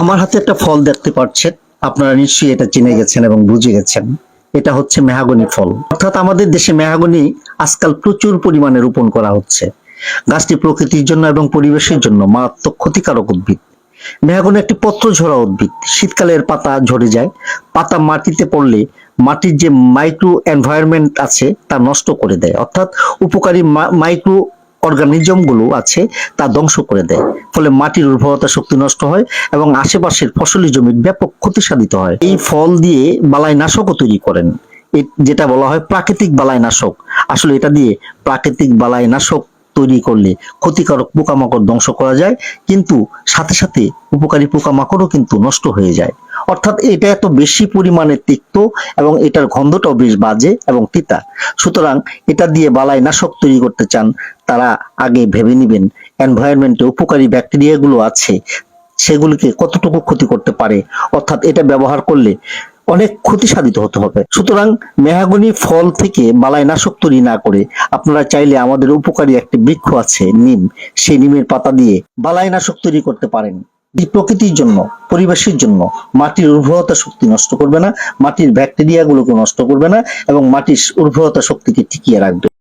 আমার হাতে একটা ফল দেখতে পাচ্ছেন। আপনারা নিশ্চয়ই এটা চিনে গেছেন এবং বুঝে গেছেন। এটা হচ্ছে মেহাগনি ফল। অর্থাৎ আমাদের দেশে মেহাগনি আজকাল প্রচুর পরিমাণে রোপণ করা হচ্ছে। গাছটি প্রকৃতির জন্য এবং পরিবেশের জন্য মারাত্মক ক্ষতিকারক উদ্ভিদ। মেহাগনি একটি পত্র ঝরা উদ্ভিদ। শীতকালে এর পাতা ঝরে যায়। পাতা মাটিতে পড়লে মাটির যে মাইক্রো এনভায়রনমেন্ট আছে তা নষ্ট করে দেয়। অর্থাৎ উপকারী মাইক্রো অর্গানিজমগুলো আছে, তা ধ্বংস করে দেয়। ফলে মাটির উর্বরতা শক্তি নষ্ট হয় এবং আশেপাশের ফসলি জমির ব্যাপক ক্ষতি সাধিত হয়। এই ফল দিয়ে বালাই নাশকও তৈরি করেন। যেটা বলা হয় প্রাকৃতিক বালাই নাশক আসলে এটা দিয়ে প্রাকৃতিক বালাই নাশক তৈরি করলে ক্ষতিকারক পোকামাকড় ধ্বংস করা যায়, কিন্তু সাথে সাথে উপকারী পোকামাকড়ও কিন্তু নষ্ট হয়ে যায়। অর্থাৎ এটা এত বেশি পরিমাণে তিক্ত এবং এটার গন্ধটাও বেশ বাজে এবং তিতা। সুতরাং এটা দিয়ে বালাই নাশক তৈরি করতে চান, তারা আগে ভেবে নেবেন, এনভায়রনমেন্টে উপকারী ব্যাকটেরিয়াগুলো আছে, সেগুলিকে কতটুকু ক্ষতি করতে পারে, অর্থাৎ এটা ব্যবহার করলে অনেক ক্ষতি সাধিত হতে হবে। সুতরাং মেহাগনি ফল থেকে বালাই নাশক তৈরি না করে আপনারা চাইলে আমাদের উপকারী একটি বৃক্ষ আছে, নিম। সেই নিমের পাতা দিয়ে বালাই নাশক তৈরি করতে পারেন। প্রকৃতির জন্য, পরিবেশের জন্য মাটির উর্বরতা শক্তি নষ্ট করবে না, মাটির ব্যাকটেরিয়া গুলোকে নষ্ট করবে না এবং মাটির উর্বরতা শক্তিকে টিকিয়ে রাখবে।